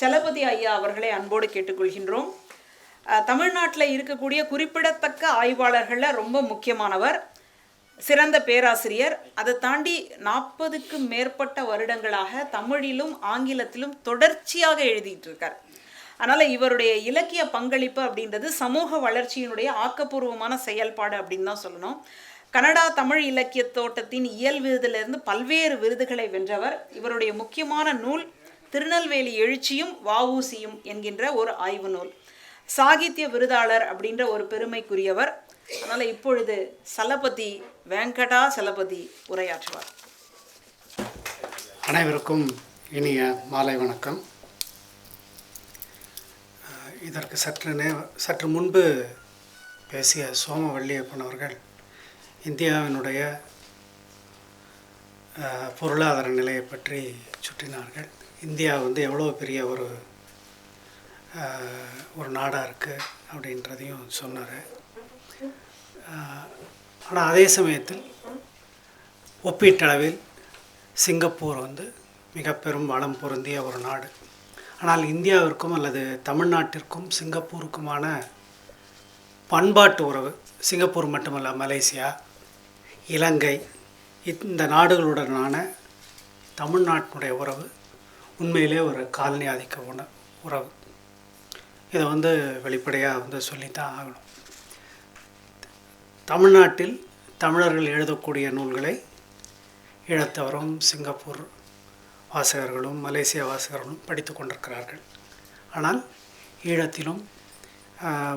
சலபதி ஐயா அவர்களை அன்போடு கேட்டுக்கொள்கின்றோம். தமிழ்நாட்டில் இருக்கக்கூடிய குறிப்பிடத்தக்க ஆய்வாளர்களில் ரொம்ப முக்கியமானவர் சிறந்த பேராசிரியர். அதை தாண்டி நாற்பதுக்கு மேற்பட்ட வருடங்களாக தமிழிலும் ஆங்கிலத்திலும் தொடர்ச்சியாக எழுதிட்டு இருக்கார் அதனால் இவருடைய இலக்கிய பங்களிப்பு அப்படின்றது சமூக வளர்ச்சியினுடைய ஆக்கப்பூர்வமான செயல்பாடு அப்படின்னு தான் சொல்லணும். கனடா தமிழ் இலக்கிய தோட்டத்தின் இயல் விருதிலிருந்து பல்வேறு விருதுகளை வென்றவர். இவருடைய முக்கியமான நூல் திருநெல்வேலி எழுச்சியும் வஉசியும் என்கின்ற ஒரு ஆய்வு நூல். சாகித்ய விருதாளர் அப்படின்ற ஒரு பெருமைக்குரியவர். அதனால் இப்பொழுது சலபதி வெங்கடா சலபதி உரையாற்றுவார். அனைவருக்கும் இனிய மாலை வணக்கம். இதற்கு சற்று நே சற்று முன்பு பேசிய சோமவள்ளியப்பன் அவர்கள் இந்தியாவினுடைய பொருளாதார நிலையை பற்றி சுற்றினார்கள். இந்தியா வந்து எவ்வளோ பெரிய ஒரு ஒரு நாடாக இருக்குது அப்படின்றதையும் சொன்னார். ஆனால் அதே சமயத்தில் ஒப்பீட்டளவில் சிங்கப்பூர் வந்து மிக பெரும் வளம் பொருந்திய ஒரு நாடு. ஆனால் இந்தியாவிற்கும் அல்லது தமிழ்நாட்டிற்கும் சிங்கப்பூருக்குமான பண்பாட்டு உறவு சிங்கப்பூர் மட்டுமல்ல மலேசியா இலங்கை இந்த நாடுகளுடனான தமிழ்நாட்டினுடைய உறவு உண்மையிலே ஒரு காலனி ஆதிக்க உண உறவு. இதை வந்து வெளிப்படையாக வந்து சொல்லித்தான் ஆகணும். தமிழ்நாட்டில் தமிழர்கள் எழுதக்கூடிய நூல்களை ஈழத்தவரும் சிங்கப்பூர் வாசகர்களும் மலேசிய வாசகர்களும் படித்து கொண்டிருக்கிறார்கள். ஆனால் ஈழத்திலும்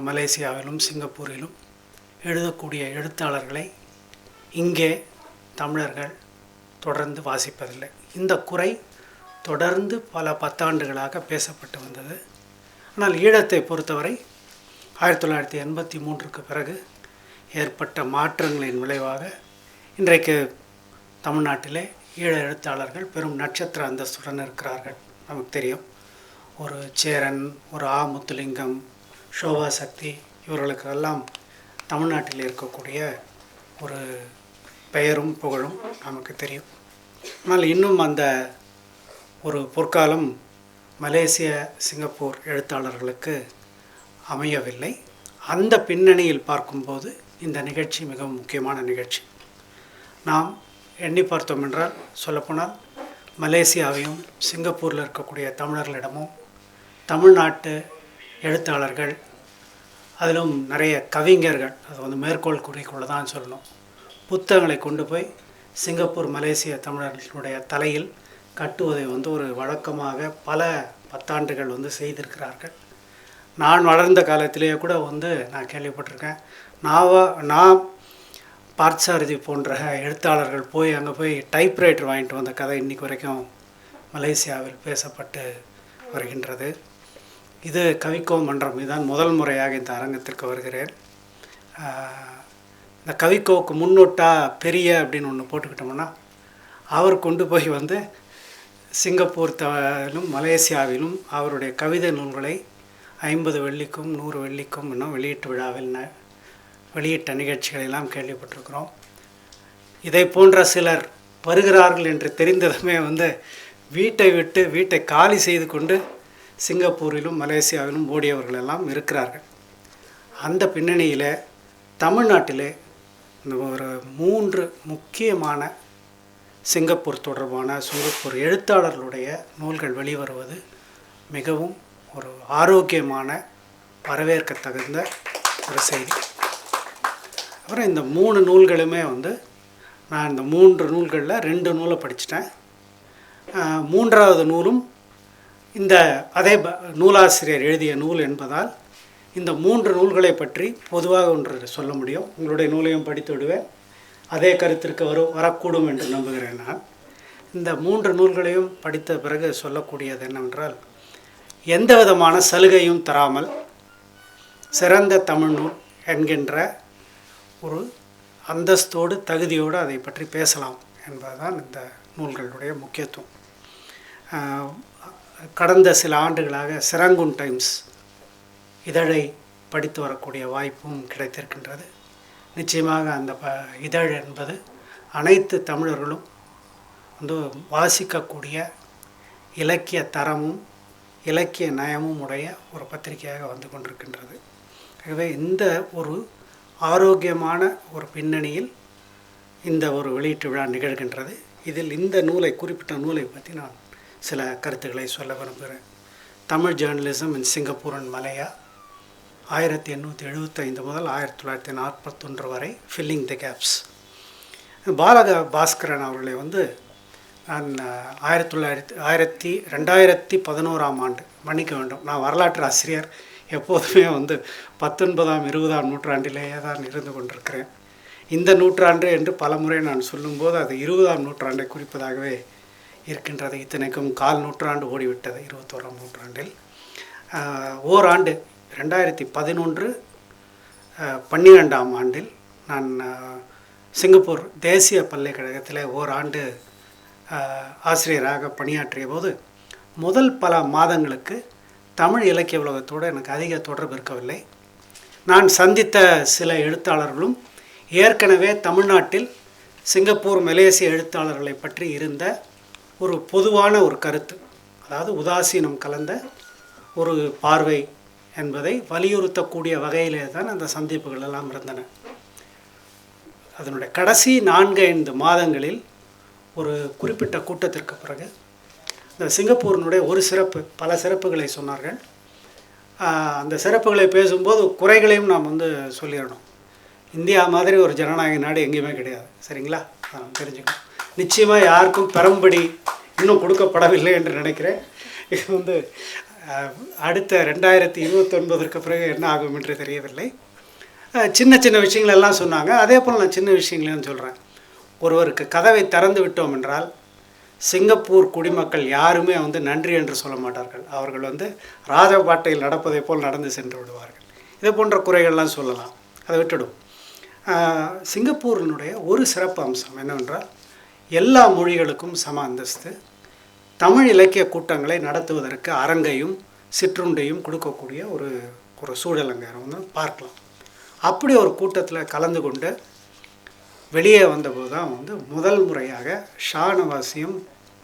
மலேசியாவிலும் சிங்கப்பூரிலும் எழுதக்கூடிய எழுத்தாளர்களை இங்கே தமிழர்கள் தொடர்ந்து வாசிப்பதில்லை. இந்த குறை தொடர்ந்து பல பத்தாண்டுகளாக பேசப்பட்டு வந்தது. ஆனால் ஈழத்தை பொறுத்தவரை ஆயிரத்தி தொள்ளாயிரத்தி எண்பத்தி மூன்றுக்கு பிறகு ஏற்பட்ட மாற்றங்களின் விளைவாக இன்றைக்கு தமிழ்நாட்டிலே ஈழ எழுத்தாளர்கள் பெரும் நட்சத்திர அந்தஸ்துடன் இருக்கிறார்கள். நமக்கு தெரியும். ஒரு சேரன் ஒரு ஆ முத்துலிங்கம் சோபா சக்தி இவர்களுக்கெல்லாம் தமிழ்நாட்டில் இருக்கக்கூடிய ஒரு பெயரும் புகழும் நமக்கு தெரியும். ஆனால் இன்னும் அந்த ஒரு பொற்காலம் மலேசிய சிங்கப்பூர் எழுத்தாளர்களுக்கு அமையவில்லை. அந்த பின்னணியில் பார்க்கும்போது இந்த நிகழ்ச்சி மிகவும் முக்கியமான நிகழ்ச்சி. நாம் எண்ணி பார்த்தோம் என்றால் சொல்லப்போனால் மலேசியாவையும் சிங்கப்பூரில் இருக்கக்கூடிய தமிழர்களிடமும் தமிழ்நாட்டு எழுத்தாளர்கள் அதிலும் நிறைய கவிஞர்கள் அது வந்து மேற்கோள் குறிக்குள்ள தான் சொல்லணும் புத்தகங்களை கொண்டு போய் சிங்கப்பூர் மலேசிய தமிழர்களுடைய தலையில் கட்டுவதை வந்து ஒரு வழக்கமாக பல பத்தாண்டுகள் வந்து செய்திருக்கிறார்கள். நான் வளர்ந்த காலத்திலேயே கூட வந்து நான் கேள்விப்பட்டிருக்கேன். நான் நான் பார்த்தசாரதி போன்ற எழுத்தாளர்கள் போய் அங்கே போய் டைப்ரைட்டர் வாங்கிட்டு வந்த கதை இன்றைக்கி வரைக்கும் மலேசியாவில் பேசப்பட்டு வருகின்றது. இது கவிக்கோ மன்றம் இதுதான் முதல் முறையாக இந்த அரங்கத்திற்கு வருகிறேன். இந்த கவிக்கோவுக்கு முன்னோட்டா பெரிய அப்படின்னு ஒன்று போட்டுக்கிட்டோம்னா அவர் கொண்டு போய் வந்து சிங்கப்பூர் தாலும் மலேசியாவிலும் அவருடைய கவிதை நூல்களை ஐம்பது வெள்ளிக்கும் நூறு வெள்ளிக்கும் இன்னும் வெளியீட்டு விழாவில் ந- வெளியிட்ட நிகழ்ச்சிகளெல்லாம் கேள்விப்பட்டிருக்கிறோம். இதை போன்ற சிலர் வருகிறார்கள் என்று தெரிந்ததுமே வந்து வீட்டை விட்டு வீட்டை காலி செய்து கொண்டு சிங்கப்பூரிலும் மலேசியாவிலும் ஓடியவர்கள் எல்லாம் இருக்கிறார்கள். அந்த பின்னணியில் தமிழ்நாட்டிலே இந்த ஒரு மூன்று முக்கியமான சிங்கப்பூர் தொடர்பான சிங்கப்பூர் எழுத்தாளர்களுடைய நூல்கள் வெளிவருவது மிகவும் ஒரு ஆரோக்கியமான வரவேற்க தகுந்த ஒரு செய்தி. அப்புறம் இந்த மூணு நூல்களுமே வந்து நான் இந்த மூன்று நூல்களில் ரெண்டு நூலை படிச்சிட்டேன். மூன்றாவது நூலும் இந்த அதே ப- நூலாசிரியர் எழுதிய நூல் என்பதால் இந்த மூன்று நூல்களை பற்றி பொதுவாக ஒன்று சொல்ல முடியும். உங்களுடைய நூலையும் படித்து விடுவேன். அதே கருத்திற்கு வரும் வரக்கூடும் என்று நம்புகிறேன் நான். இந்த மூன்று நூல்களையும் படித்த பிறகு சொல்லக்கூடியது என்னவென்றால் எந்த விதமான சலுகையும் தராமல் சிறந்த தமிழ் நூல் என்கின்ற ஒரு அந்தஸ்தோடு தகுதியோடு அதை பற்றி பேசலாம் என்பதுதான் இந்த நூல்களுடைய முக்கியத்துவம். கடந்த சில ஆண்டுகளாக சிரங்குன் டைம்ஸ் இதழை படித்து வரக்கூடிய வாய்ப்பும் கிடைத்திருக்கின்றது. நிச்சயமாக அந்த ப இதழ் என்பது அனைத்து தமிழர்களும் வந்து வாசிக்கக்கூடிய இலக்கிய தரமும் இலக்கிய நயமும் உடைய ஒரு பத்திரிகையாக வந்து கொண்டிருக்கின்றது. ஆகவே இந்த ஒரு ஆரோக்கியமான ஒரு பின்னணியில் இந்த ஒரு வெளியீட்டு விழா நிகழ்கின்றது. இதில் இந்த நூலை குறிப்பிட்ட நூலை பற்றி நான் சில கருத்துக்களை சொல்ல விரும்புகிறேன். Tamil journalism in Singapore and Malaya ஆயிரத்தி எண்ணூற்றி எழுபத்தைந்து முதல் ஆயிரத்தி தொள்ளாயிரத்தி நாற்பத்தொன்று வரை filling the gaps Balaka Baskaran அவர்களை வந்து நான் ஆயிரத்தி தொள்ளாயிரத்தி ஆயிரத்தி ரெண்டாயிரத்தி பதினோராம் ஆண்டு மன்னிக்க வேண்டும் நான் வரலாற்று ஆசிரியர் எப்போதுமே வந்து பத்தொன்பதாம் இருபதாம் நூற்றாண்டிலேயே தான் இருந்து கொண்டிருக்கிறேன். இந்த நூற்றாண்டு என்று பலமுறை நான் சொல்லும்போது அது இருபதாம் நூற்றாண்டை குறிப்பதாகவே இருக்கின்றது. இத்தனைக்கும் கால் நூற்றாண்டு ஓடிவிட்டது இருபத்தோராம் நூற்றாண்டில். ஓராண்டு ரெண்டாயிரத்தி பதினொன்று பன்னிரெண்டாம் ஆண்டில் நான் சிங்கப்பூர் தேசிய பல்கலைக்கழகத்தில் ஓராண்டு ஆசிரியராக பணியாற்றிய போது முதல் பல மாதங்களுக்கு தமிழ் இலக்கிய உலகத்தோடு எனக்கு அதிக தொடர்பு இருக்கவில்லை. நான் சந்தித்த சில எழுத்தாளர்களும் ஏற்கனவே தமிழ்நாட்டில் சிங்கப்பூர் மலேசிய எழுத்தாளர்களை பற்றி இருந்த ஒரு பொதுவான ஒரு கருத்து அதாவது உதாசீனம் கலந்த ஒரு பார்வை என்பதை வலியுறுத்தக்கூடிய வகையிலே தான் அந்த சந்திப்புகள் எல்லாம் இருந்தன. அதனுடைய கடைசி நான்கு ஐந்து மாதங்களில் ஒரு குறிப்பிட்ட கூட்டத்திற்கு பிறகு இந்த சிங்கப்பூரினுடைய ஒரு சிறப்பு பல சிறப்புகளை சொன்னார்கள். அந்த சிறப்புகளை பேசும்போது குறைகளையும் நாம் வந்து சொல்லிடணும். இந்தியா மாதிரி ஒரு ஜனநாயக நாடு எங்கேயுமே கிடையாது. சரிங்களா? நான் தெரிஞ்சுக்கணும். நிச்சயமாக யாருக்கும் பெரம்படி இன்னும் கொடுக்கப்படவில்லை என்று நினைக்கிறேன். இது வந்து அடுத்த ரெண்டாயிரத்தி இருபத்தொன்பதற்கு பிறகு என்ன ஆகும் என்று தெரியவில்லை. சின்ன சின்ன விஷயங்கள் எல்லாம் சொன்னாங்க. அதே போல் நான் சின்ன விஷயங்களையும் சொல்கிறேன் ஒருவருக்கு கதவை திறந்து விட்டோம் என்றால் சிங்கப்பூர் குடிமக்கள் யாருமே வந்து நன்றி என்று சொல்ல மாட்டார்கள். அவர்கள் வந்து ராஜபாட்டையில் நடப்பதை போல் நடந்து சென்று விடுவார்கள். இதே போன்ற குறைகள்லாம் சொல்லலாம். அதை விட்டுடும். சிங்கப்பூரினுடைய ஒரு சிறப்பு அம்சம் என்னவென்றால் எல்லா மொழிகளுக்கும் சம அந்தஸ்து தமிழ் இலக்கிய கூட்டங்களை நடத்துவதற்கு அரங்கையும் சிற்றுண்டையும் கொடுக்கக்கூடிய ஒரு ஒரு சூழல் வந்து பார்க்கலாம். அப்படி ஒரு கூட்டத்தில் கலந்து கொண்டு வெளியே வந்தபோது தான் வந்து முதல் முறையாக ஷானவாசியும்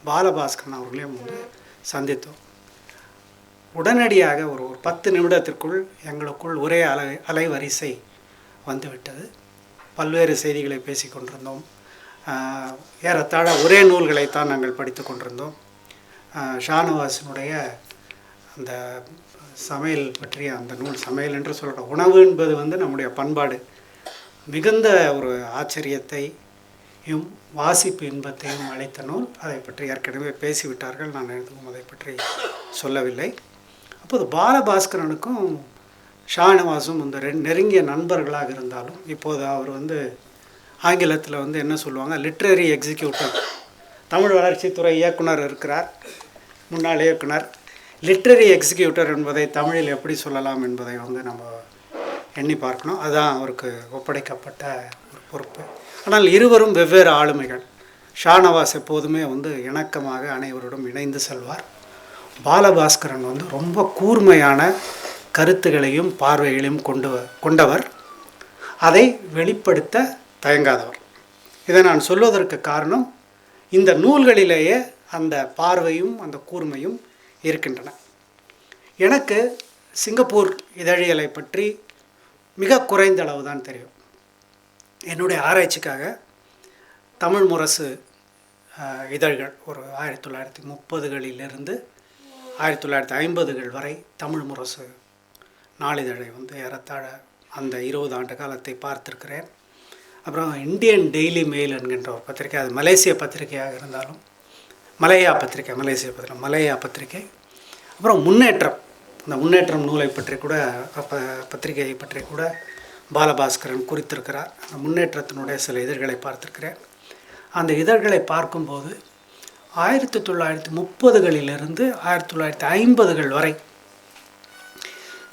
பாலபாஸ்கரன் அவர்களையும் வந்து சந்தித்தோம். உடனடியாக ஒரு ஒரு பத்து நிமிடத்திற்குள் எங்களுக்குள் ஒரே அலை அலைவரிசை வந்துவிட்டது. பல்வேறு செய்திகளை பேசி கொண்டிருந்தோம் ஏறத்தாழ ஒரே நூல்களைத்தான் நாங்கள் படித்து கொண்டிருந்தோம் ஷானவாசனுடைய அந்த சமையல் பற்றிய அந்த நூல் சமையல் என்று சொல்கிற உணவு என்பது வந்து நம்முடைய பண்பாடு. மிகுந்த ஒரு ஆச்சரியத்தையும் வாசிப்பு இன்பத்தையும் அளித்த நூல். அதை பற்றி ஏற்கனவே பேசிவிட்டார்கள். நான் எதுவும் அதை பற்றி சொல்லவில்லை. அப்போது பாலபாஸ்கரனுக்கும் ஷானவாசும் இந்த ரெண்டு நெருங்கிய நண்பர்களாக இருந்தாலும் இப்போது அவர் வந்து ஆங்கிலத்தில் வந்து என்ன சொல்லுவாங்க? Literary executive. தமிழ் வளர்ச்சித்துறை இயக்குனர் இருக்கிறார். முன்னாள் இயக்குனர். லிட்ரரி எக்ஸிக்யூட்டர் என்பதை தமிழில் எப்படி சொல்லலாம் என்பதை வந்து நம்ம எண்ணி பார்க்கணும். அதுதான் அவருக்கு ஒப்படைக்கப்பட்ட ஒரு பொறுப்பு. ஆனால் இருவரும் வெவ்வேறு ஆளுமைகள். ஷானவாஸ் எப்போதுமே வந்து இணக்கமாக அனைவரோடும் இணைந்து செல்வார். பாலபாஸ்கரன் வந்து ரொம்ப கூர்மையான கருத்துகளையும் பார்வைகளையும் கொண்டு வ- கொண்டவர். அதை வெளிப்படுத்த தயங்காதவர். இதை நான் சொல்வதற்கு காரணம் இந்த நூல்களிலேயே அந்த பார்வையும் அந்த கூர்மையும் இருக்கின்றன. எனக்கு சிங்கப்பூர் இதழியலை பற்றி மிக குறைந்த அளவு தான் தெரியும். என்னுடைய ஆராய்ச்சிக்காக தமிழ் முரசு இதழ்கள் ஒரு ஆயிரத்தி தொள்ளாயிரத்தி முப்பதுகளிலிருந்து ஆயிரத்தி தொள்ளாயிரத்தி ஐம்பதுகள் வரை தமிழ் முரசு நாளிதழை வந்து ஏறத்தாழ அந்த இருபது ஆண்டு காலத்தை பார்த்துருக்கிறேன். அப்புறம் இந்தியன் டெய்லி மெயில் என்கின்ற ஒரு பத்திரிகை அது மலேசிய பத்திரிகையாக இருந்தாலும் மலையா பத்திரிகை மலேசிய பத்திரிகை மலையா பத்திரிகை அப்புறம் முன்னேற்றம். இந்த முன்னேற்றம் நூலை பற்றி கூட ப பத்திரிகையை பற்றி கூட பாலபாஸ்கரன் குறித்திருக்கிறார். அந்த முன்னேற்றத்தினுடைய சில இதழ்களை பார்த்திருக்கிறேன். அந்த இதழ்களை பார்க்கும்போது ஆயிரத்தி தொள்ளாயிரத்தி முப்பதுகளிலிருந்து ஆயிரத்தி தொள்ளாயிரத்தி ஐம்பதுகள் வரை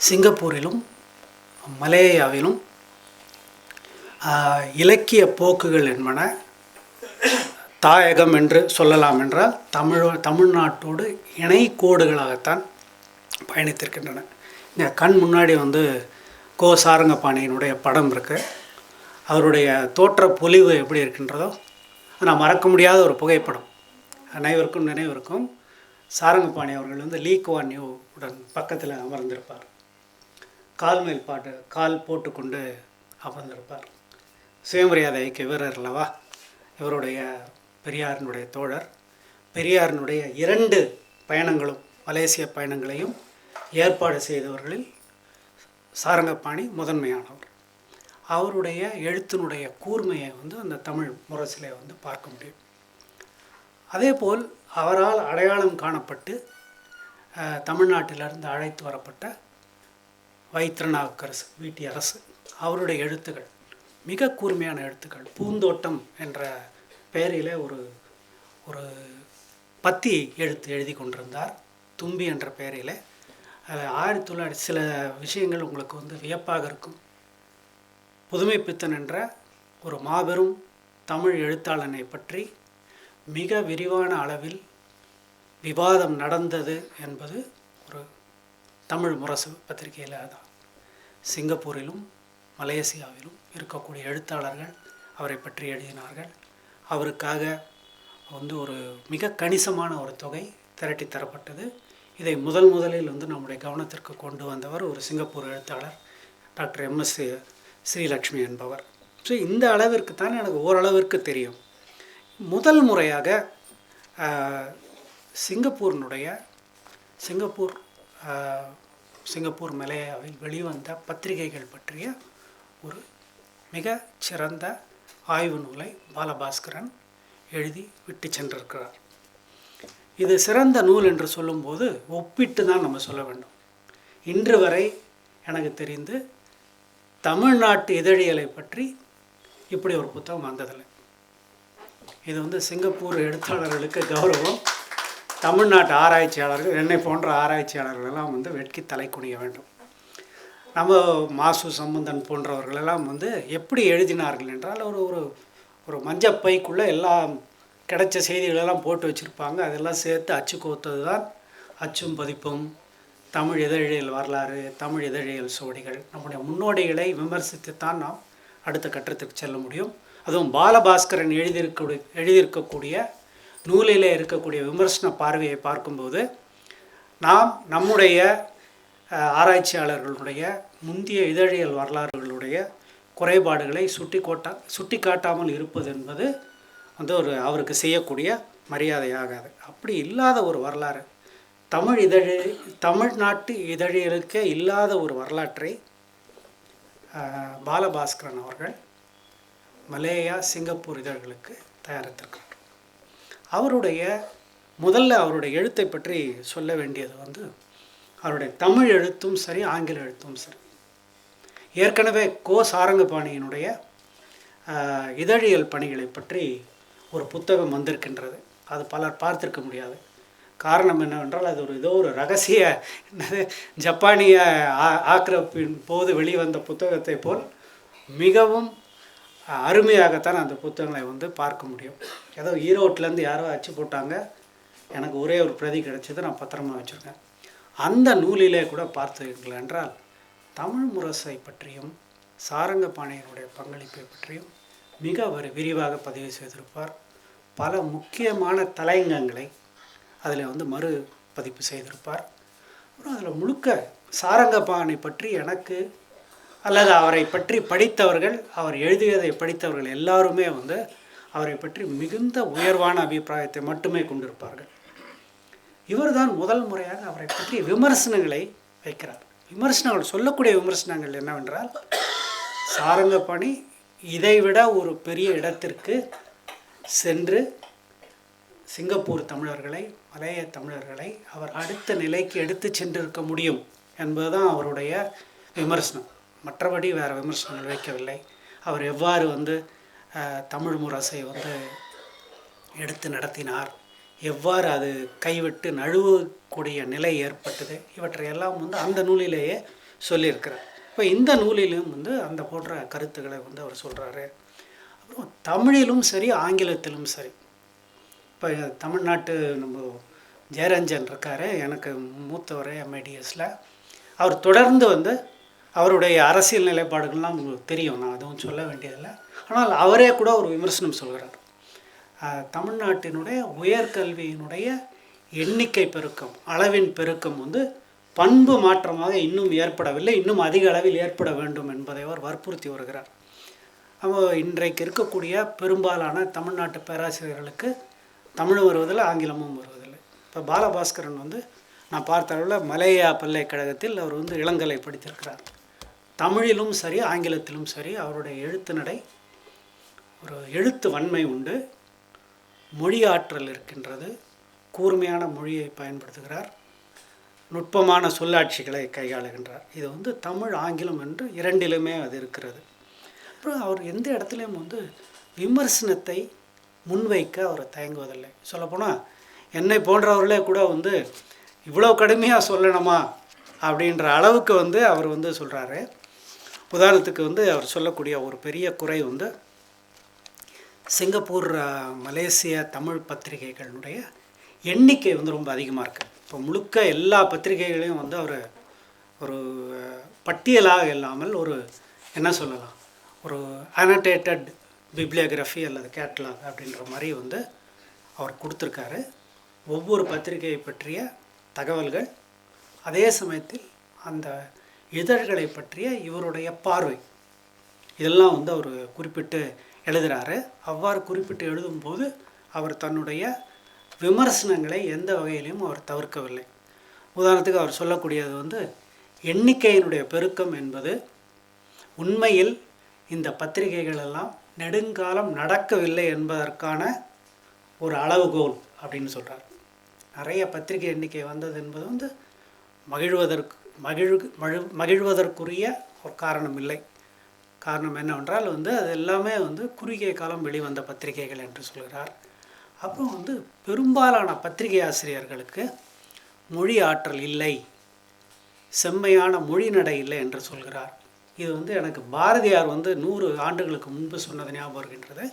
சிங்கப்பூரிலும் மலேயாவிலும் இலக்கிய போக்குகள் என்பன தாயகம் என்று சொல்லலாம் என்றால் தமிழ் தமிழ்நாட்டோடு இணை கோடுகளாகத்தான் பயணித்திருக்கின்றன. இந்த கண் முன்னாடி வந்து கோ சாரங்கபாணியினுடைய படம் இருக்குது அவருடைய தோற்ற பொலிவு எப்படி இருக்கின்றதோ நான் மறக்க முடியாத ஒரு புகைப்படம். அனைவருக்கும் நினைவிருக்கும் சாரங்கபாணி அவர்கள் வந்து லீ குவான் யூ உடன் பக்கத்தில் அமர்ந்திருப்பார். கால் மேல் பாட்டு கால் போட்டுக்கொண்டு அமர்ந்திருப்பார். சுயமரியாதை இயக்க வீரர் அல்லவா? இவருடைய பெரியாரினுடைய தோழர் பெரியாரினுடைய இரண்டு பயணங்களும் மலேசிய பயணங்களையும் ஏற்பாடு செய்தவர்களில் சாரங்கபாணி முதன்மையானவர். அவருடைய எழுத்தினுடைய கூர்மையை வந்து அந்த தமிழ் முரசிலே வந்து பார்க்க முடியும். அதேபோல் அவரால் அடையாளம் காணப்பட்டு தமிழ்நாட்டிலிருந்து அழைத்து வரப்பட்ட வைத்திரநாவுக்கரசு வீட்டி அரசு அவருடைய எழுத்துக்கள் மிக கூர்மையான எழுத்துக்கள் பூந்தோட்டம் என்ற பேரையில் ஒரு ஒரு பத்தி எழுத்து எழுதி கொண்டிருந்தார். தும்பி என்ற பெயரில் ஆயிரத்தி தொள்ளாயிரத்தி சில விஷயங்கள் உங்களுக்கு வந்து வியப்பாக இருக்கும். புதுமைப்பித்தன் என்ற ஒரு மாபெரும் தமிழ் எழுத்தாளனை பற்றி மிக விரிவான அளவில் விவாதம் நடந்தது என்பது ஒரு தமிழ் முரசு பத்திரிகையில் தான் சிங்கப்பூரிலும் மலேசியாவிலும் இருக்கக்கூடிய எழுத்தாளர்கள் அவரை பற்றி எழுதினார்கள். அவருக்காக வந்து ஒரு மிக கணிசமான ஒரு தொகை திரட்டி தரப்பட்டது. இதை முதல் முதலில் வந்து நம்முடைய கவனத்திற்கு கொண்டு வந்தவர் ஒரு சிங்கப்பூர் எழுத்தாளர் டாக்டர் எம்எஸ் ஸ்ரீலக்ஷ்மி என்பவர். ஸோ இந்த அளவிற்கு தான் எனக்கு ஓரளவிற்கு தெரியும். முதல் முறையாக சிங்கப்பூரினுடைய சிங்கப்பூர் சிங்கப்பூர் மலையாவில் வெளிவந்த பத்திரிகைகள் பற்றிய ஒரு மிக சிறந்த ஆய்வு நூலை பாலபாஸ்கரன் எழுதி விட்டு சென்றிருக்கிறார். இது சிறந்த நூல் என்று சொல்லும்போது ஒப்பிட்டு தான் நம்ம சொல்ல வேண்டும். இன்று வரை எனக்கு தெரிந்து தமிழ்நாட்டு இதழியலை பற்றி இப்படி ஒரு புத்தகம் வந்ததில்லை. இது வந்து சிங்கப்பூர் எழுத்தாளர்களுக்கு கௌரவம். தமிழ்நாட்டு ஆராய்ச்சியாளர்கள் என்னை போன்ற ஆராய்ச்சியாளர்கள் எல்லாம் வந்து வெட்கி தலை குனிய வேண்டும். நம்ம மாசு சம்பந்தன் போன்றவர்களெல்லாம் வந்து எப்படி எழுதினார்கள் என்றால் ஒரு ஒரு ஒரு மஞ்சப்பைக்குள்ளே எல்லாம் கிடைச்ச செய்திகளெல்லாம் போட்டு வச்சுருப்பாங்க. அதெல்லாம் சேர்த்து அச்சு கோத்தது தான் அச்சும் பதிப்பும். தமிழ் இதழியல் வரலாறு தமிழ் இதழியல் சுவடிகள் நம்முடைய முன்னோடிகளை விமர்சித்துத்தான் நாம் அடுத்த கட்டத்திற்கு செல்ல முடியும். அதுவும் பாலபாஸ்கரன் எழுதியிருக்க எழுதியிருக்கக்கூடிய நூலிலே இருக்கக்கூடிய விமர்சன பார்வையை பார்க்கும்போது நாம் நம்முடைய ஆராய்ச்சியாளர்களுடைய முந்திய இதழியல் வரலாறுகளுடைய குறைபாடுகளை சுட்டி கோட்டா சுட்டி காட்டாமல் இருப்பது என்பது வந்து ஒரு அவருக்கு செய்யக்கூடிய மரியாதையாகாது. அப்படி இல்லாத ஒரு வரலாறு தமிழ் இதழி தமிழ்நாட்டு இதழியலுக்கே இல்லாத ஒரு வரலாற்றை பாலபாஸ்கரன் அவர்கள் மலேயா சிங்கப்பூர் இதழ்களுக்கு தயாரித்திருக்கிறார். அவருடைய முதல்ல அவருடைய எழுத்தை பற்றி சொல்ல வேண்டியது வந்து அவருடைய தமிழ் எழுத்தும் சரி ஆங்கில எழுத்தும் சரி. ஏற்கனவே கோ சாரங்கபாணியினுடைய இதழியல் பணிகளை பற்றி ஒரு புத்தகம் வந்திருக்கின்றது. அது பலர் பார்த்திருக்க முடியாது. காரணம் என்னவென்றால் அது ஒரு ஏதோ ஒரு ரகசிய என்னது ஜப்பானிய ஆ- ஆக்கிரமிப்பின் போது வெளிவந்த புத்தகத்தை போல் மிகவும் அருமையாகத்தான் அந்த புத்தகங்களை வந்து பார்க்க முடியும். ஏதோ ஈரோட்டிலேருந்து யாரோ அச்சு போட்டாங்க. எனக்கு ஒரே ஒரு பிரதி கிடைச்சது நான் பத்திரமா வச்சுருக்கேன். அந்த நூலிலே கூட பார்த்தீர்கள் என்றால் தமிழ் முரசை பற்றியும் சாரங்கபாணியினுடைய பங்களிப்பை பற்றியும் மிக அவர் விரிவாக பதிவு செய்திருப்பார். பல முக்கியமான தலையங்கங்களை அதில் வந்து மறு பதிப்பு செய்திருப்பார். அப்புறம் அதில் முழுக்க சாரங்கபாணி பற்றி எனக்கு அல்லது அவரை பற்றி படித்தவர்கள் அவர் எழுதியதை படித்தவர்கள் எல்லாருமே வந்து அவரை பற்றி மிகுந்த உயர்வான அபிப்பிராயத்தை மட்டுமே கொண்டிருப்பார்கள். இவர்தான் முதல் முறையாக அவரை பற்றிய விமர்சனங்களை வைக்கிறார். விமர்சனங்கள் சொல்லக்கூடிய விமர்சனங்கள் என்னவென்றால் சாரங்கபாணி இதைவிட ஒரு பெரிய இடத்திற்கு சென்று சிங்கப்பூர் தமிழர்களை மலைய தமிழர்களை அவர் அடுத்த நிலைக்கு எடுத்து சென்றிருக்க முடியும் என்பதுதான் அவருடைய விமர்சனம். மற்றபடி வேறு விமர்சனங்கள் வைக்கவில்லை. அவர் எவ்வாறு வந்து தமிழ் முரசை வந்து எடுத்து நடத்தினார் எவ்வாறு அது கைவிட்டு நழுவக்கூடிய நிலை ஏற்பட்டது? இவற்றையெல்லாம் வந்து அந்த நூலிலேயே சொல்லியிருக்கிறார். இப்போ இந்த நூலிலும் வந்து அந்த போன்ற கருத்துக்களை வந்து அவர் சொல்கிறாரு அப்புறம் தமிழிலும் சரி ஆங்கிலத்திலும் சரி. இப்போ தமிழ்நாட்டு நம்ம ஜெயரஞ்சன் இருக்கார் எனக்கு மூத்தவர் எம்ஐடிஎஸில் அவர் தொடர்ந்து வந்து அவருடைய அரசியல் நிலைப்பாடுகள்லாம் உங்களுக்கு தெரியும் நான் அதுவும் சொல்ல வேண்டியதில்லை. ஆனால் அவரே கூட ஒரு விமர்சனம் சொல்கிறார் தமிழ்நாட்டினுடைய உயர்கல்வியினுடைய எண்ணிக்கை பெருக்கம் அளவின் பெருக்கம் வந்து பண்பு மாற்றமாக இன்னும் ஏற்படவில்லை இன்னும் அதிக அளவில் ஏற்பட வேண்டும் என்பதை அவர் வற்புறுத்தி வருகிறார். அப்போ இன்றைக்கு இருக்கக்கூடிய பெரும்பாலான தமிழ்நாட்டு பேராசிரியர்களுக்கு தமிழும் வருவதில்லை ஆங்கிலமும் வருவதில்லை. இப்போ பாலபாஸ்கரன் வந்து நான் பார்த்த அளவில் மலேயா பல்கலைக்கழகத்தில் அவர் வந்து இளங்கலை படித்திருக்கிறார். தமிழிலும் சரி ஆங்கிலத்திலும் சரி அவருடைய எழுத்து நடை ஒரு எழுத்து வன்மை உண்டு. மொழி ஆற்றல் இருக்கின்றது. கூர்மையான மொழியை பயன்படுத்துகிறார். நுட்பமான சொல்லாட்சிகளை கையாளுகின்றார். இது வந்து தமிழ் ஆங்கிலம் என்று இரண்டிலுமே அது இருக்கிறது. அப்புறம் அவர் எந்த இடத்துலையும் வந்து விமர்சனத்தை முன்வைக்க அவர் தயங்குவதில்லை. சொல்லப்போனால் என்னை போன்றவர்களே கூட வந்து இவ்வளோ கடுமையாக சொல்லணுமா? அப்படின்ற அளவுக்கு வந்து அவர் வந்து சொல்கிறாரு உதாரணத்துக்கு வந்து அவர் சொல்லக்கூடிய ஒரு பெரிய குறை வந்து சிங்கப்பூர் மலேசிய தமிழ் பத்திரிகைகளுடைய எண்ணிக்கை வந்து ரொம்ப அதிகமாக இருக்குது இப்போ முழுக்க எல்லா பத்திரிகைகளையும் வந்து அவர் ஒரு பட்டியலாக இல்லாமல் ஒரு என்ன சொல்லலாம் ஒரு அனடேட்டட் பிப்ளியோகிராஃபி அல்லது கேட்லாக் அப்படின்ற மாதிரி வந்து அவர் கொடுத்துருக்காரு. ஒவ்வொரு பத்திரிகையை பற்றிய தகவல்கள் அதே சமயத்தில் அந்த இதழ்களை பற்றிய இவருடைய பார்வை. இதெல்லாம் வந்து அவர் குறிப்பிட்டு எழுதுகிறாரு அவ்வாறு குறிப்பிட்டு எழுதும்போது அவர் தன்னுடைய விமர்சனங்களை எந்த வகையிலையும் அவர் தவிர்க்கவில்லை. உதாரணத்துக்கு அவர் சொல்லக்கூடியது வந்து எண்ணிக்கையினுடைய பெருக்கம் என்பது உண்மையில் இந்த பத்திரிகைகளெல்லாம் நெடுங்காலம் நடக்கவில்லை என்பதற்கான ஒரு அளவுகோல் அப்படின்னு சொல்கிறார் நிறைய பத்திரிகை எண்ணிக்கை வந்தது என்பது வந்து மகிழ்வதற்கு மகிழ் மகிழ்வதற்குரிய ஒரு காரணம் இல்லை. காரணம் என்னவென்றால் வந்து அது எல்லாமே வந்து குறுகிய காலம் வெளிவந்த பத்திரிகைகள் என்று சொல்கிறார். அப்புறம் வந்து பெரும்பாலான பத்திரிகை ஆசிரியர்களுக்கு மொழி ஆற்றல் இல்லை செம்மையான மொழி நடை இல்லை என்று சொல்கிறார். இது வந்து எனக்கு பாரதியார் வந்து நூறு ஆண்டுகளுக்கு முன்பு சொன்னது ஞாபகம் இருக்கின்றது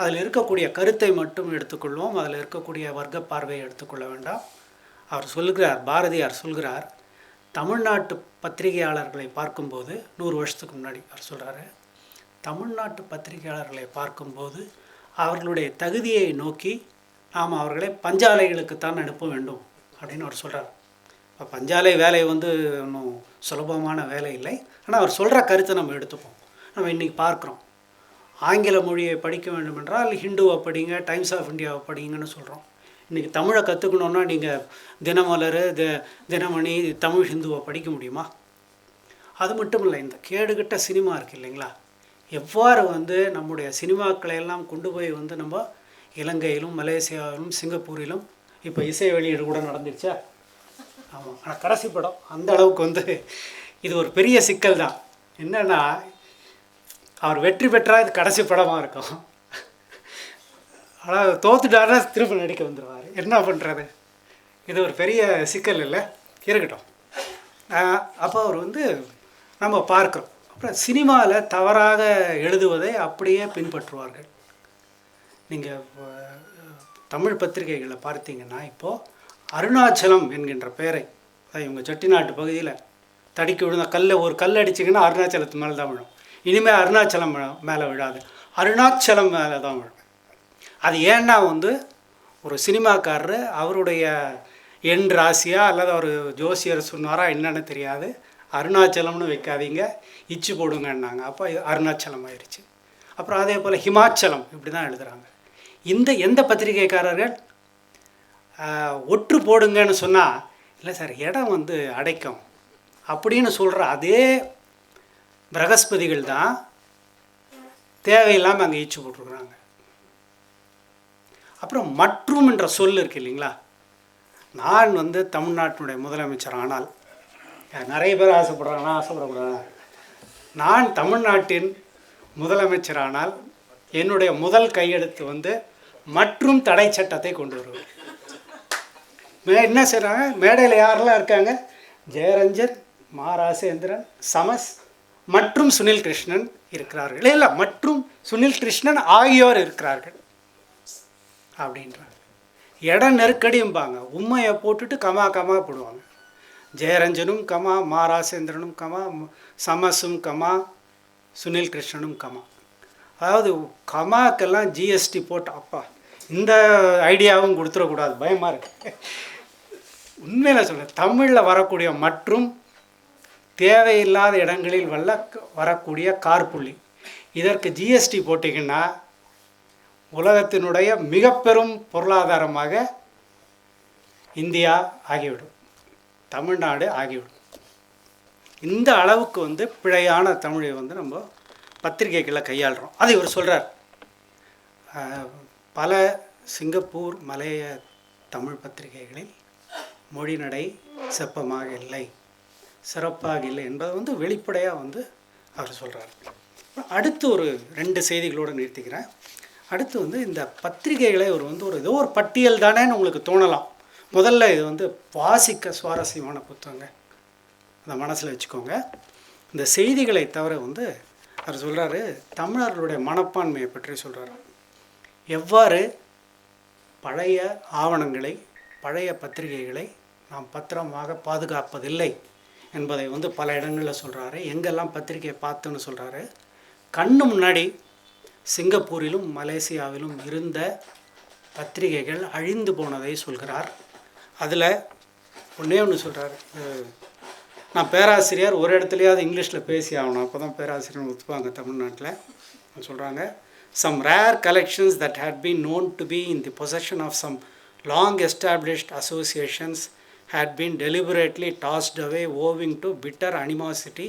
அதில் இருக்கக்கூடிய கருத்தை மட்டும் எடுத்துக்கொள்வோம். அதில் இருக்கக்கூடிய வர்க்க பார்வையை எடுத்துக்கொள்ள வேண்டாம். அவர் சொல்கிறார் பாரதியார் சொல்கிறார் தமிழ்நாட்டு பத்திரிகையாளர்களை பார்க்கும்போது நூறு வருஷத்துக்கு முன்னாடி அவர் சொல்கிறாரு தமிழ்நாட்டு பத்திரிகையாளர்களை பார்க்கும்போது அவர்களுடைய தகுதியை நோக்கி நாம் அவர்களை பஞ்சாலைகளுக்குத்தான் அனுப்ப வேண்டும் அப்படின்னு அவர் சொல்கிறார் இப்போ பஞ்சாலை வேலை வந்து ஒன்றும் சுலபமான வேலை இல்லை. ஆனால் அவர் சொல்கிற கருத்தை நம்ம எடுத்துப்போம். நம்ம இன்றைக்கி பார்க்குறோம். ஆங்கில மொழியை படிக்க வேண்டும் என்றால் ஹிந்துவை படிங்க டைம்ஸ் ஆஃப் இந்தியாவை படிங்கன்னு சொல்கிறோம் இன்றைக்கி தமிழை கற்றுக்கணுன்னா நீங்கள் தினமலர் தி தினமணி தமிழ் ஹிந்துவை படிக்க முடியுமா? அது மட்டும் இல்லை இந்த கேடுகட்ட சினிமா இருக்குது இல்லைங்களா? எவ்வாறு வந்து நம்முடைய சினிமாக்களை எல்லாம் கொண்டு போய் வந்து நம்ம இலங்கையிலும் மலேசியாவிலும் சிங்கப்பூரிலும் இப்போ இசை வெளியீடு கூட நடந்துருச்சா? ஆமாம் ஆனால் கடைசி படம் அந்த அளவுக்கு வந்து இது ஒரு பெரிய சிக்கல் தான். என்னென்னா அவர் வெற்றி பெற்றால் இது கடைசி படமாக இருக்கும். ஆனால் தோத்துட்டாருன்னா திரும்ப நடிக்க வந்துடுவார் என்ன பண்ணுறது இது ஒரு பெரிய சிக்கல் இல்லை. இருக்கட்டும். அப்போ அவர் வந்து நம்ம பார்க்குறோம். அப்புறம் சினிமாவில் தவறாக எழுதுவதை அப்படியே பின்பற்றுவார்கள். நீங்கள் தமிழ் பத்திரிகைகளை பார்த்தீங்கன்னா இப்போது அருணாச்சலம் என்கின்ற பெயரை அதான் இவங்க செட்டிநாட்டு பகுதியில் தடுக்கி விழுந்த கல்லை ஒரு கல் அடிச்சிங்கன்னா அருணாச்சலத்து மேலே தான் விழும். இனிமேல் அருணாச்சலம் மேலே விழாது. அருணாச்சலம் மேலே தான் விழும். அது ஏன்னா வந்து ஒரு சினிமாக்காரர் அவருடைய எண் ராசியா அல்லது அவர் ஜோசியர் சொன்னாரா என்னன்னு தெரியாது. அருணாச்சலம்னு வைக்காதீங்க இச்சு போடுங்கன்னாங்க. அப்போ அருணாச்சலம் ஆயிடுச்சு அப்புறம் அதே போல் ஹிமாச்சலம் இப்படி தான் எழுதுகிறாங்க இந்த எந்த பத்திரிகைக்காரர்கள்? ஒற்று போடுங்கன்னு சொன்னால் இல்லை சார் இடம் வந்து அடைக்கும். அப்படின்னு சொல்கிற அதே பிரகஸ்பதிகள் தான் தேவையில்லாமல் அங்கே ஈச்சு போட்டிருக்குறாங்க. அப்புறம் மற்றும் என்ற சொல் இருக்கு இல்லைங்களா? நான் வந்து தமிழ்நாட்டினுடைய முதலமைச்சர் ஆனால் நிறைய பேர் ஆசைப்படுறாங்க ஆசைப்படக்கூடாது? நான் தமிழ்நாட்டின் முதலமைச்சரானால் என்னுடைய முதல் கையெழுத்து வந்து மற்றும் தடை சட்டத்தை கொண்டு வருவேன். மே என்ன செய்கிறாங்க மேடையில் யாரெல்லாம் இருக்காங்க? ஜெயரஞ்சன் மா ராசேந்திரன் சமஸ் மற்றும் சுனில் கிருஷ்ணன் இருக்கிறார்கள். இல்லை இல்லை மற்றும் சுனில் கிருஷ்ணன் ஆகியோர் இருக்கிறார்கள். அப்படின்றாங்க இடம் நெருக்கடியும்பாங்க. உண்மையை போட்டுட்டு கமா கமா போடுவாங்க. ஜெயரஞ்சனும் கமா மா ராசேந்திரனும் கமா சமசும் சமஸும் கமா சுனில் கிருஷ்ணனும் கமா. அதாவது கமாக்கெல்லாம் ஜிஎஸ்டி போட்டு அப்பா இந்த ஐடியாவும் கொடுத்துடக்கூடாது. பயமாக இருக்கு. உண்மையில் சொல்கிறேன் தமிழில் வரக்கூடிய மற்றும் தேவையில்லாத இடங்களில் வல்ல வரக்கூடிய கார்புள்ளி. இதற்கு ஜிஎஸ்டி போட்டிங்கன்னா உலகத்தினுடைய மிக பெரும் பொருளாதாரமாக இந்தியா ஆகிவிடும். தமிழ்நாடு ஆகிவிடும். இந்த அளவுக்கு வந்து பிழையான தமிழை வந்து நம்ம பத்திரிகைகளில் கையாளுறோம். அது இவர் சொல்கிறார் பல சிங்கப்பூர் மலைய தமிழ் பத்திரிகைகளில் மொழிநடை செப்பமாக இல்லை சிறப்பாக இல்லை என்பதை வந்து வெளிப்படையாக வந்து அவர் சொல்கிறார் அடுத்து ஒரு ரெண்டு செய்திகளோடு நிறுத்திக்கிறேன். அடுத்து வந்து இந்த பத்திரிகைகளை ஒரு வந்து ஒரு ஏதோ ஒரு பட்டியல் தானேன்னு உங்களுக்கு தோணலாம். முதல்ல இது வந்து வாசிக்க சுவாரஸ்யமான புத்தகங்க. அதை மனசில் வச்சுக்கோங்க. இந்த செய்திகளை தவிர வந்து அவர் சொல்கிறாரு தமிழர்களுடைய மனப்பான்மையை பற்றி சொல்கிறாரு எவ்வாறு பழைய ஆவணங்களை பழைய பத்திரிகைகளை நாம் பத்திரமாக பாதுகாப்பதில்லை என்பதை வந்து பல இடங்களில் சொல்கிறாரு எங்கெல்லாம் பத்திரிகையை பார்த்துன்னு சொல்கிறாரு கண்ணு முன்னாடி சிங்கப்பூரிலும் மலேசியாவிலும் இருந்த பத்திரிகைகள் அழிந்து போனதை சொல்கிறார் அதில் ஒன்றே ஒன்று சொல்கிறார் நான் பேராசிரியர் ஒரு இடத்துலையாவது இங்கிலீஷில் பேசி ஆகணும் அப்போ தான் பேராசிரியர் ஒத்துப்பாங்க தமிழ்நாட்டில் சொல்கிறாங்க some rare collections that had been known to be in the possession of some long established associations had been deliberately tossed away owing to bitter animosity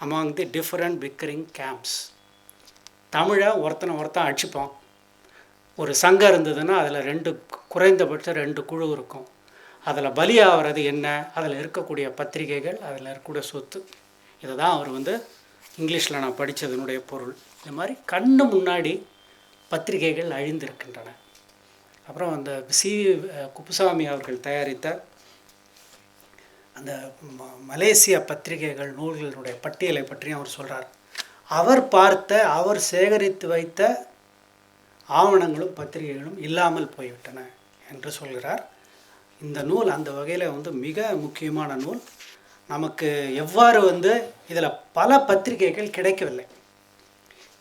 among the different bickering camps தமிழை ஒருத்தனை ஒருத்தன் அடிச்சுப்பான் ஒரு சங்கம் இருந்ததுன்னா அதில் ரெண்டு குறைந்தபட்சம் ரெண்டு குழு இருக்கும். அதில் பலியாகிறது என்ன? அதில் இருக்கக்கூடிய பத்திரிகைகள் அதில் இருக்கக்கூடிய சொத்து. இதை தான் அவர் வந்து இங்கிலீஷில் நான் படித்ததனுடைய பொருள். இந்த மாதிரி கண்ணு முன்னாடி பத்திரிகைகள் அழிந்திருக்கின்றன. அப்புறம் அந்த சி. குப்புசாமி அவர்கள் தயாரித்த அந்த மலேசிய பத்திரிகைகள் நூல்களுடைய பட்டியலை பற்றியும் அவர் சொல்கிறார் அவர் பார்த்த அவர் சேகரித்து வைத்த ஆவணங்களும் பத்திரிகைகளும் இல்லாமல் போய்விட்டன என்று சொல்கிறார். இந்த நூல் அந்த வகையில் வந்து மிக முக்கியமான நூல். நமக்கு எவ்வாறு வந்து இதில் பல பத்திரிகைகள் கிடைக்கவில்லை.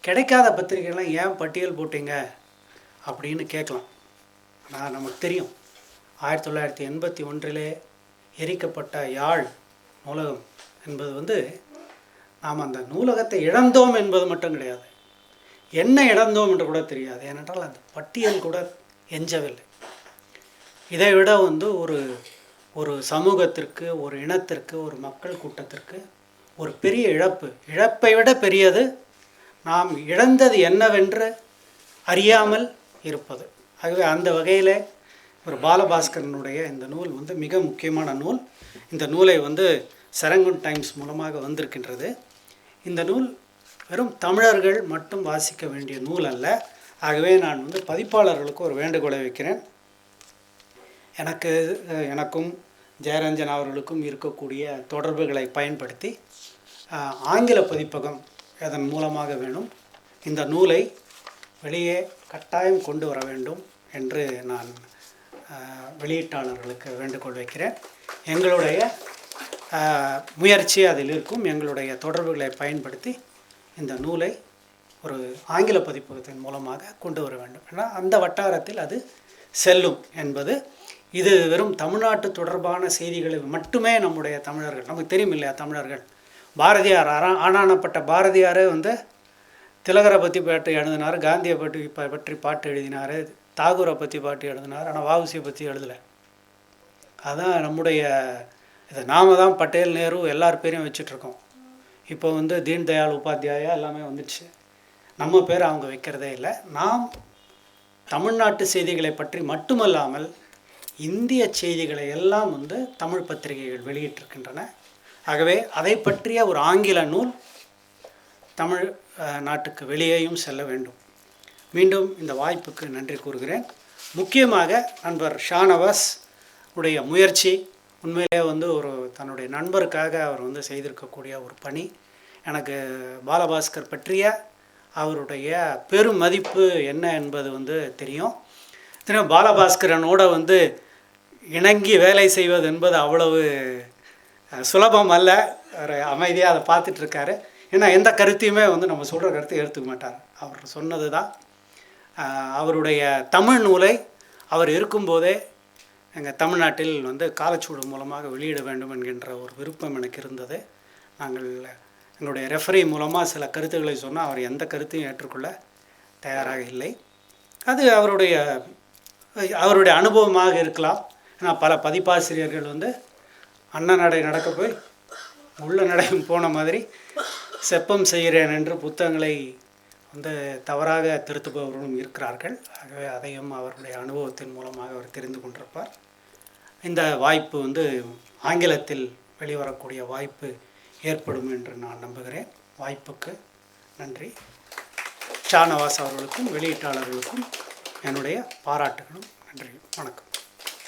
கிடைக்காத பத்திரிகைகள்லாம் ஏன் பட்டியல் போட்டீங்க அப்படின்னு கேட்கலாம். ஆனால் நமக்கு தெரியும். ஆயிரத்தி தொள்ளாயிரத்தி எண்பத்தி ஒன்றிலே எரிக்கப்பட்ட யாழ் நூலகம் என்பது வந்து நாம் அந்த நூலகத்தை இழந்தோம் என்பது மட்டும் கிடையாது. என்ன இழந்தோம் என்று கூட தெரியாது. ஏனென்றால் அந்த பட்டியல் கூட எஞ்சவில்லை. இதை விட வந்து ஒரு ஒரு சமூகத்திற்கு ஒரு இனத்திற்கு ஒரு மக்கள் கூட்டத்திற்கு ஒரு பெரிய இழப்பு. இழப்பை விட பெரியது நாம் இழந்தது என்னவென்று அறியாமல் இருப்பது. ஆகவே அந்த வகையில் ஒரு பாலபாஸ்கரனுடைய இந்த நூல் வந்து மிக முக்கியமான நூல். இந்த நூலை வந்து சரங்குன் டைம்ஸ் மூலமாக வந்திருக்கின்றது. இந்த நூல் வெறும் தமிழர்கள் மட்டும் வாசிக்க வேண்டிய நூல் அல்ல. ஆகவே நான் வந்து பதிப்பாளர்களுக்கு ஒரு வேண்டுகோளை வைக்கிறேன். எனக்கு எனக்கும் ஜெயரஞ்சன் அவர்களுக்கும் இருக்கக்கூடிய தொடர்புகளை பயன்படுத்தி ஆங்கில பதிப்பகம் அதன் மூலமாக வேணும் இந்த நூலை வெளியே கட்டாயம் கொண்டு வர வேண்டும் என்று நான் வெளியீட்டாளர்களுக்கு வேண்டுகோள் வைக்கிறேன். எங்களுடைய முயற்சி அதில் இருக்கும். எங்களுடைய தொடர்புகளை பயன்படுத்தி இந்த நூலை ஒரு ஆங்கில பதிப்பகத்தின் மூலமாக கொண்டு வர வேண்டும். ஏன்னா அந்த வட்டாரத்தில் அது செல்லும் என்பது இது வெறும் தமிழ்நாட்டு தொடர்பான செய்திகளை மட்டுமே நம்முடைய தமிழர்கள் நமக்கு தெரியும் இல்லையா தமிழர்கள்? பாரதியார் ஆனா ஆனானப்பட்ட பாரதியாரே வந்து திலகரை பற்றி பாட்டு எழுதினார் காந்தியை பற்றி பற்றி பாட்டு எழுதினார் தாகூரை பற்றி பாட்டு எழுதினார் ஆனால் வாவுசியை பற்றி எழுதலை. அதான் நம்முடைய இதை நாம தான் பட்டேல் நேரு எல்லார் பேரையும் வச்சிட்ருக்கோம். இப்போ வந்து தீன் தயாள் எல்லாமே வந்துடுச்சு. நம்ம பேர் அவங்க வைக்கிறதே இல்லை. நாம் தமிழ்நாட்டு செய்திகளை பற்றி மட்டுமல்லாமல் இந்திய செய்திகளை எல்லாம் வந்து தமிழ் பத்திரிகைகள் வெளியிட்டிருக்கின்றன. ஆகவே அதை பற்றிய ஒரு ஆங்கில நூல் தமிழ் நாட்டுக்கு வெளியேயும் செல்ல வேண்டும். மீண்டும் இந்த வாய்ப்புக்கு நன்றி கூறுகிறேன். முக்கியமாக நண்பர் ஷானவாஸ் உடைய முயற்சி உண்மையிலே வந்து ஒரு தன்னுடைய நண்பருக்காக அவர் வந்து செய்திருக்கக்கூடிய ஒரு பணி. எனக்கு பாலபாஸ்கர் பற்றிய அவருடைய பெரும் மதிப்பு என்ன என்பது வந்து தெரியும். தினம் பாலபாஸ்கரனோட வந்து இணங்கி வேலை செய்வது என்பது அவ்வளவு சுலபம் அல்ல. அவர் அமைதியாக அதை பார்த்துட்ருக்காரு. ஏன்னா எந்த கருத்தையுமே வந்து நம்ம சொல்கிற கருத்தை எடுத்துக்க மாட்டார். அவர் சொன்னது தான் அவருடைய தமிழ் நூலை அவர் இருக்கும்போதே எங்கள் தமிழ்நாட்டில் வந்து காலச்சூடு மூலமாக வெளியிட வேண்டும் என்கின்ற ஒரு விருப்பம் எனக்கு இருந்தது. நாங்கள் எங்களுடைய ரெஃபரி மூலமாக சில கருத்துக்களை சொன்னால் அவர் எந்த கருத்தையும் ஏற்றுக்கொள்ள தயாராக இல்லை. அது அவருடைய அவருடைய அனுபவமாக இருக்கலாம். ஏன்னா பல பதிப்பாசிரியர்கள் வந்து அன்னநடை நடை நடக்க போய் உள்ள நடையும் போன மாதிரி செப்பம் செய்கிறேன் என்று புத்தகங்களை வந்து தவறாக திருத்துபவர்களும் இருக்கிறார்கள். ஆகவே அதையும் அவருடைய அனுபவத்தின் மூலமாக அவர் தெரிந்து கொண்டிருப்பார். இந்த வாய்ப்பு வந்து ஆங்கிலத்தில் வெளிவரக்கூடிய வாய்ப்பு ஏற்படும் என்று நான் நம்புகிறேன். வாய்ப்புக்கு நன்றி. ஷானவாஸ் அவர்களுக்கும் வெளியீட்டாளர்களுக்கும் என்னுடைய பாராட்டுகளும் நன்றி வணக்கம்.